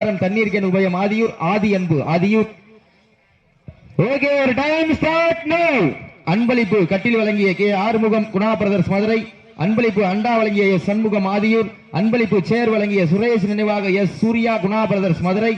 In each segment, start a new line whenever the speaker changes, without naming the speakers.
தண்ணீர் கேன் உபயம்? ஆதியூர் ஆதி அன்பு ஆதியூர். ஓகே ஒரு டைம் ஸ்டார்ட் நோ அன்பளிப்பு கட்டில் வழங்கிய கே ஆறுமுகம் குணா பிரதர்ஸ் மதுரை. அன்பளிப்பு அண்டா வழங்கிய எஸ் சண்முகம் ஆதியூர். அன்பளிப்பு சேர் வழங்கிய சுரேஷ் நினைவாக எஸ் சூர்யா குணா பிரதர்ஸ் மதுரை.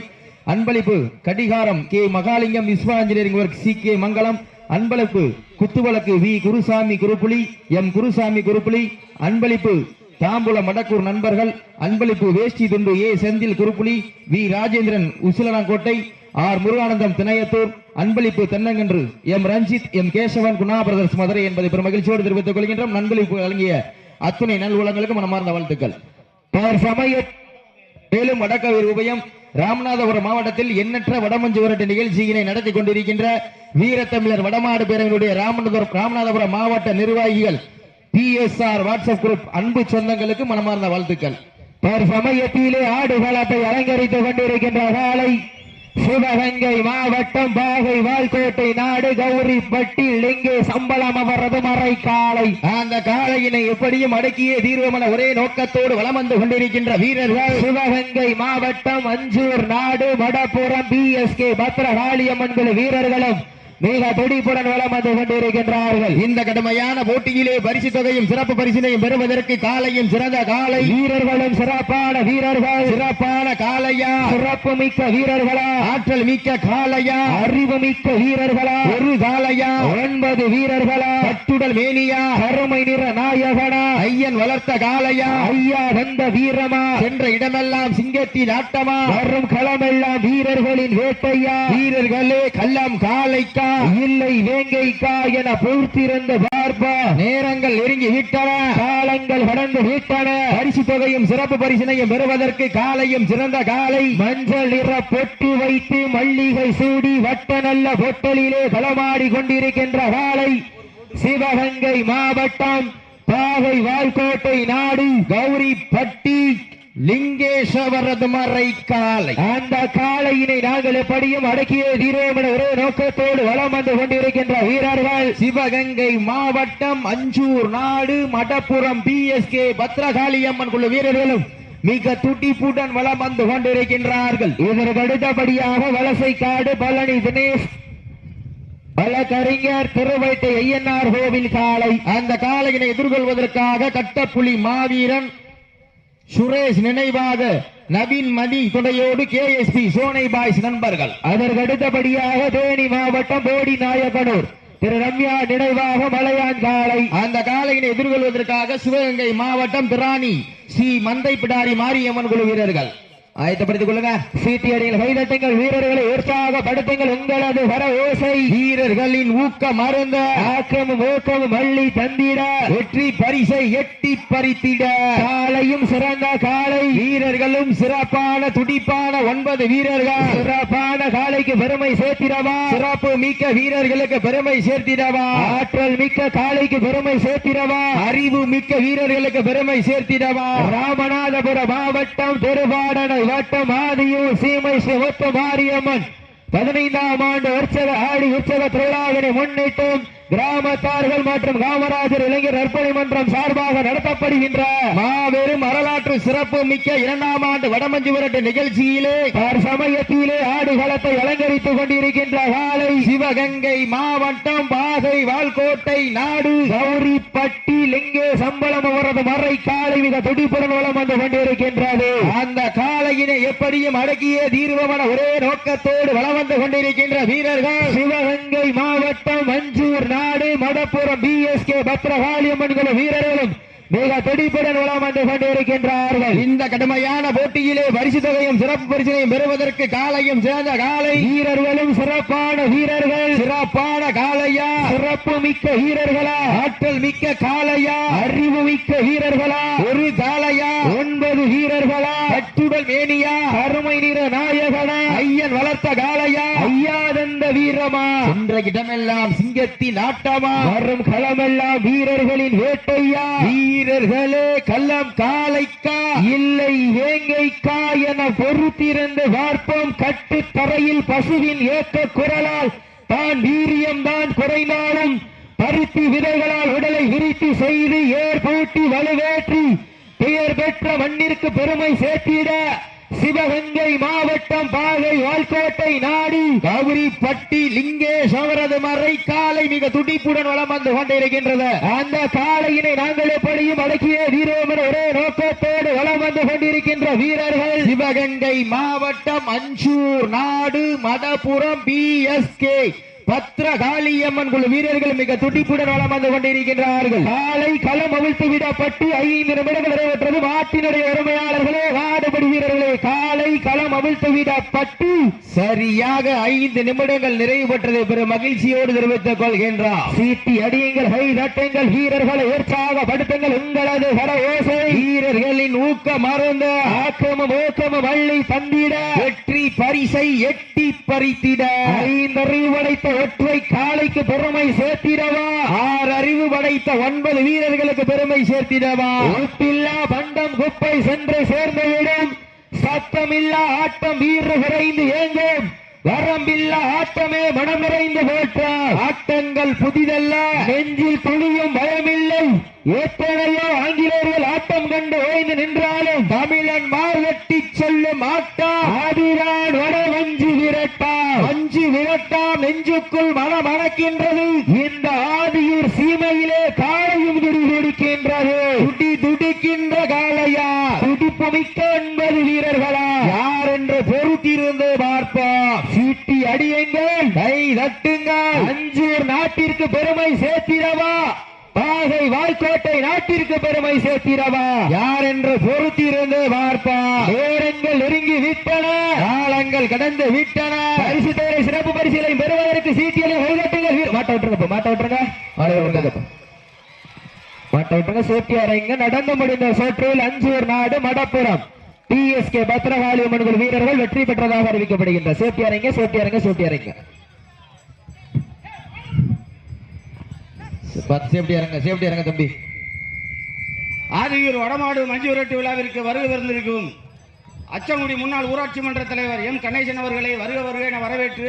அன்பளிப்பு கடிகாரம் K Mahalingam Vishwa engineering work C K Mangalam அன்பளிப்பு குத்துவழக்கு வி குருசாமி குருப்புலி எம் குருசாமி குருப்புலி. அன்பளிப்பு தாம்பூல மடக்கூர் நண்பர்கள் அன்பளிப்பு வேஷ்டி துண்டு A Senthil Kuruppuli V Rajendran Usilanangottai R Muruganandam Thinaiyathur அன்பளிப்பு தென்னங்கன்று M Ranjith M Kesavan Guna brothers Madurai என்பதை பெரும் மகிழ்ச்சியோடு தெரிவித்துக் கொள்கின்றோம். அன்பளிப்பு வழங்கிய அத்துணை நல்வளங்களுக்கு மனமார்ந்த வாழ்த்துக்கள். சமய மேலும் வடக்கவிர் உபயம் ராமநாதபுரம் மாவட்டத்தில் எண்ணற்ற வடமஞ்சு விரட்டு நிகழ்ச்சியினை நடத்தி கொண்டிருக்கின்ற வீரத்தமிழர் வடமாடு பேரவையுடைய ராமநாதபுரம் ராமநாதபுரம் மாவட்ட நிர்வாகிகள் P S R WhatsApp group அன்பு சொந்தங்களுக்கு மனமார்ந்த வாழ்த்துக்கள். சமயத்திலே ஆடுகளத்தை அலங்கரித்துக் கொண்டிருக்கின்ற காலை சிவகங்கை மாவட்டம் பாகை வால்கோட்டை நாடு கௌரி பட்டி இங்கே சம்பளம் அவரது மறை காலை அந்த காளையினை எப்படியும் அடக்கியே தீர்வமன ஒரே நோக்கத்தோடு வலம் வந்து கொண்டிருக்கின்ற வீரர்கள். சிவகங்கை மாவட்டம் அஞ்சூர் நாடு வடபுறம் பி எஸ் கே பத்ரகாளியம்மன் வீரர்களும் மிக துடிப்புடன் வலம் வந்து கொண்டிருக்கின்றார்கள். இந்த கடுமையான போட்டியிலே பரிசு தொகையும் சிறப்பு பரிசினையும் பெறுவதற்கு காலையும் சிறந்த காலை. வீரர்களும் சிறப்பான வீரர்கள். சிறப்பான காளையா சிறப்பு மிக்க வீரர்களா? ஆற்றல் மிக்க காளையா அறிவு மிக்க வீரர்களா? ஒரு காளையா ஒன்பது வீரர்களா? கட்டுடல் மேனியா? அருமை நிற நாயகனா? ஐயன் வளர்த்த காளையா? ஐயா வந்த வீரமா? சென்ற இடமெல்லாம் சிங்கத்தின் ஆட்டமா? வரும் களமெல்லாம் வீரர்களின் வேட்டையா? வீரர்களே கள்ளம் காளைக்கா? இல்லை வேங்கைக்கா என பூர்த்திருந்த பார்ப்பா? நேரங்கள் நெருங்கி விட்டன. காலங்கள் கடந்து விட்டன. பரிசு தொகையும் சிறப்பு பரிசினையும் பெறுவதற்கு காலையும் சிறந்த காலை மஞ்சள் நிற பொட்டு வைத்து மல்லிகை சூடி வட்ட நல்ல பொட்டலிலே களமாடி கொண்டிருக்கின்ற காலை சிவகங்கை மாவட்டம் பாகை வால்கோட்டை நாடு கௌரி பட்டி லிங்கேஸ்வரது மறை காலை. அந்த காலையினை நாங்கள் எப்படியும் அடக்கியே தீரோம் என ஒரே நோக்கத்தோடு வளம் வந்து கொண்டிருக்கின்ற வீரர்கள் சிவகங்கை மாவட்டம் அஞ்சூர் நாடு Madappuram P S K Bhadrakaliamman குழு வீரர்களும் மிக துட்டிப்புடன் வலம் வந்து கொண்டிருக்கின்றார்கள். இதற்கு அடுத்தபடியாக வலசை காடு பழனி தினேஷ் வழக்கறிஞர் திருவைட்டை ஐயனார் கோவில் காலை அந்த காலையினை எதிர்கொள்வதற்காக கட்டப்புலி மாவீரன் சுரேஷ் நினைவாக நவீன் மதி துணையோடு K S P Sonai boys நண்பர்கள். அதற்கு அடுத்தபடியாக தேனி மாவட்டம் போடி நாயக்கனூர் திரு ரம்யா நினைவாக மலையான் காலை. அந்த காலையினை எதிர்கொள்வதற்காக சிவகங்கை மாவட்டம் திராணி சி மந்தை பிடாரி மாரியம்மன் குழு வீரர்கள். ஆயத்தப்படுத்திக் கொள்ளுங்க. சீட்டியடியில் கைதட்டுங்கள் வீரர்களை உற்சாகப்படுத்துங்கள் உங்களது வர ஓசை. வீரர்களின் ஊக்கம் மருந்த. ஆக்கமும் ஊக்கமும் மள்ளி தந்திட. வெற்றி பரிசை எட்டி பறித்திட. காலையும் சிறந்த காலை. வீரர்களும் சிறப்பான துடிப்பான ஒன்பது வீரர்கள். சிறப்பான காலைக்கு பெருமை சேர்த்திடவா? சிறப்பு மிக்க வீரர்களுக்கு பெருமை சேர்த்திடவா? ஆற்றல் மிக்க காலைக்கு பெருமை சேர்த்திடவா? அறிவு மிக்க வீரர்களுக்கு பெருமை சேர்த்திடவா? ராமநாதபுரம் மாவட்டம் திருவாடனை வட்டம் ஆதியூர் சீமை ஸ்ரீ மாரியம்மன். பதினைந்தாம் ஆண்டு உற்சவ ஆடி உற்சவ திருவிழாவினை முன்னிட்டும் கிராமத்தார்கள் மற்றும் காமராஜர் இளைஞர் நற்பணி மன்றம் சார்பாக நடத்தப்படுகின்ற மாபெரும் வரலாற்று சிறப்பு மிக்க இரண்டாம் ஆண்டு வடமஞ்சு விரட்டு நிகழ்ச்சியிலே சமயத்திலே ஆடுகளத்தை அலங்கரித்துக் கொண்டிருக்கின்ற காலை சிவகங்கை மாவட்டம் பாகை வால்கோட்டை நாடு. கௌரிப்பட்டி லிங்கே சம்பளம் அவரது மறை காலை மிக துடிப்புடன் வளம் வந்து கொண்டிருக்கின்றது எப்படியும் அடக்கிய தீர்வமான ஒரே நோக்கத்தோடு வளம் வந்து கொண்டிருக்கின்ற வீரர்கள். சிவகங்கை மாவட்டம் மஞ்சூர் நாடு Madappuram P S K Bhadrakaliamman குழு வீரர்களும் மிக துடிப்புடன் வளம் வந்து கொண்டிருக்கின்றார்கள். இந்த கடுமையான போட்டியிலே பரிசு தொகையும் சிறப்பு பரிசினையும் பெறுவதற்கு காலையும் சிறந்த காலை. வீரர்களும் சிறப்பான வீரர்கள். சிறப்பான காலையா? சிறப்பு மிக்க வீரர்களா? ஆற்றல் மிக்க காலையா? அறிவு மிக்க வீரர்களா? ஒரு காலையா? ஒன்பது வீரர்களா? கட்டுடல் மேனியா அருமை நிற நாயகனா ஐயன் வளர்த்த காலையா ஐயாதந்த வீரமா? என்ற இடமெல்லாம் சிங்கத்தின் ஆட்டமா வரும் களமெல்லாம் வீரர்களின் வேட்டையா? வீரர்களே கள்ளம் காலைக்கா இல்லை வேங்கைக்கா என பொறுத்திருந்து பார்ப்போம் கட்டு தரையில் பசுவின் ஏக்க குரலால். தான் வீரியம் தான் குறைந்தாலும் பருத்தி விதைகளால் உடலை விரித்து செய்து ஏர் பூட்டி வலுவேற்றி. பெயர் பெற்ற மண்ணிற்கு பெருமை சேர்த்திட சிவகங்கை மாவட்டம் பாகை வால்கோட்டை நாடு. கௌரிப்பட்டி லிங்கேஷ் அவரது மறை காலை மிக துடிப்புடன் வளம் வந்து கொண்டிருக்கின்றது. அந்த காலையினை நாங்கள் எப்படியும் அடக்கிய வீரோம் ஒரே நோக்கத்தோடு வளம் வந்து கொண்டிருக்கின்ற வீரர்கள் சிவகங்கை மாவட்டம் அஞ்சூர் நாடு Madapuram P S K. Bhadrakaliamman குழு வீரர்கள் மிக துடிப்புடன் வளம் வந்து கொண்டிருக்கின்றார்கள். காலை களம் அவிழ்த்து விடப்பட்டு ஐந்து நிமிடங்கள் நிறைவேற்றது. மாட்டினுடைய உரிமையாளர்களே வாடுபடி வீரர்களே காலை களம் அவிழ்த்து விடப்பட்டு சரியாக ஐந்து நிமிடங்கள் நிறைவு பெற்றதை பெரும் மகிழ்ச்சியோடு தெரிவித்துக் கொள்கின்றார். சீட்டி அடியுங்கள் கை தட்டுங்கள் வீரர்களை உற்சாகப்படுத்துங்கள் உங்களது கர ஓசை வீரர்களின் ஊக்க மருந்த ஆக்கிரமம் ஊக்கமும் வள்ளி தந்திட வெற்றி பரிசை எட்டி பறித்திட. ஐந்தறிவு படைத்த ஒற்றை காளைக்கு பெருமை சேர்த்திடவா? ஆறு அறிவு படைத்த ஒன்பது வீரர்களுக்கு பெருமை சேர்த்திடவா? ஒப்பில்லா பண்டம் குப்பை சென்று சேர்ந்துவிடும். சத்தமில்லா ஆட்டம் வீரர் விரைந்து ஏங்கும். வரம்பில்லா ஆட்டமே மனம் நிறைந்து போற்றார் ஆட்டங்கள் புதிதல்ல. நெஞ்சில் துணியும் பயமில்லை. எத்தனையோ ஆங்கிலேயர்கள் ஆட்டம் கண்டு ஓய்ந்து நின்றாலும் தமிழன் மார்வெட்டி சொல்லும் ஆட்டா. ஆதிரான் வட வஞ்சி விரட்டா வஞ்சி நெஞ்சுக்குள் மனம் அணக்கின்றது இந்த ஆதியூர் சீமையிலே காலையும் துடி துடிக்கின்றது. துடி துடிக்கின்ற காலையா துடிப்பு மிக்க ஒன்பது வீரர்களா? யார் என்று பொறுத்திருந்து பார்ப்போம். சீட்டி அடியுங்கள் கை தட்டுங்கள். அஞ்சூர் நாட்டிற்கு பெருமை சேர்த்திடவா? பாகை வாய்க்கோட்டை நாட்டிற்கு பெருமை சேர்த்திடவா? யார் என்று பொறுத்திருந்து பார்ப்பா நேரங்கள் நெருங்கி விட்டன காலங்கள் கடந்து விட்டன. சிறப்பு பெறுவதற்கு சீட்டியலை கைதட்டுங்கள் வீர- மாட்ட விட்டுருங்க மாட்ட விட்டுருங்க. மாட்ட விட்டுருங்க மாட்ட விட்டுருங்க சேஃப்டி அறைங்க நடந்து முடிந்த சோற்றில் அஞ்சூர் நாடு மடப்புறம். டிஎஸ்கே பத்ரகாளி அம்மன்கள் வீரர்கள் வெற்றி பெற்றதாக அறிவிக்கப்படுகின்ற. சேஃப்டி அறைங்க சேஃப்டி அறைங்க சேஃப்டி அறைங்க சேஃப்டி இறங்க சேஃப்டி இறங்க தம்பி.
ஆதியூர் வடமாடு மஞ்சு விரட்டு விழாவிற்கு வருகை வந்திருக்கும் அச்சங்குடி முன்னாள் ஊராட்சி மன்ற தலைவர் எம் கணேசன் அவர்களை வருக வருக என வரவேற்று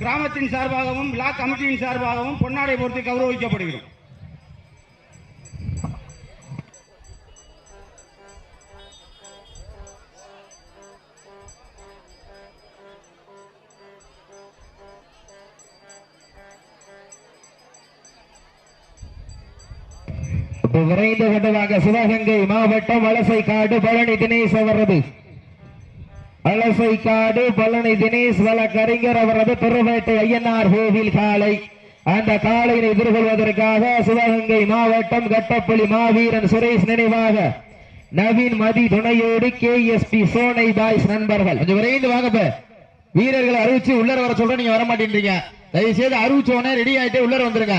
கிராமத்தின் சார்பாகவும் லா கமிட்டியின் சார்பாகவும் பொன்னாடை பொறுத்து கௌரவிக்கப்படுகிறோம்.
விரைந்து கொண்டதாக சிவகங்கை மாவட்டம் வலசை காடு பழனி தினேஷ் அவரது வலசைக்காடு பழனி தினேஷ் வழக்கறிஞர் அவரது திருவேட்டை ஐயனார் கோவில் காலை அந்த காலையை எதிர்கொள்வதற்காக சிவகங்கை மாவட்டம் கட்டப்பள்ளி மாவீரன் சுரேஷ் நினைவாக நவீன் மதி துணையோடு கே எஸ் பி சோனை தாய்ஸ் நண்பர்கள். கொஞ்சம் விரைந்து வாங்கப்ப வீரர்களை அறிவிச்சு உள்ளர வர சொல்ற நீங்க வர மாட்டேன்றீங்க தயவு செய்து அறிவிச்ச உடனே ரெடி ஆயிட்டு உள்ளர வந்துருங்க.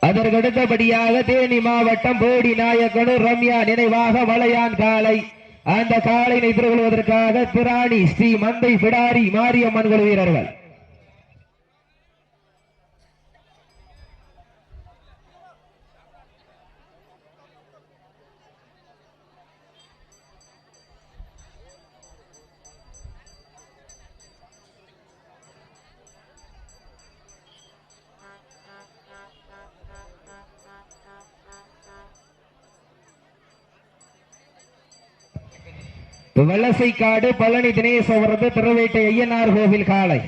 அதற்கு அடுத்தபடியாக தேனி மாவட்டம் போடி நாயக்கனு ரம்யா நினைவாக வளையான் காலை அந்த காலையை எதிர்கொள்வதற்காக திராணி ஸ்ரீ மந்தை பிடாரி மாரியம்மன் குழு வீரர்கள். வலசைக்காடு பழனி தினேசவரது திருவேட்டை ஐயனார் கோவில் காலை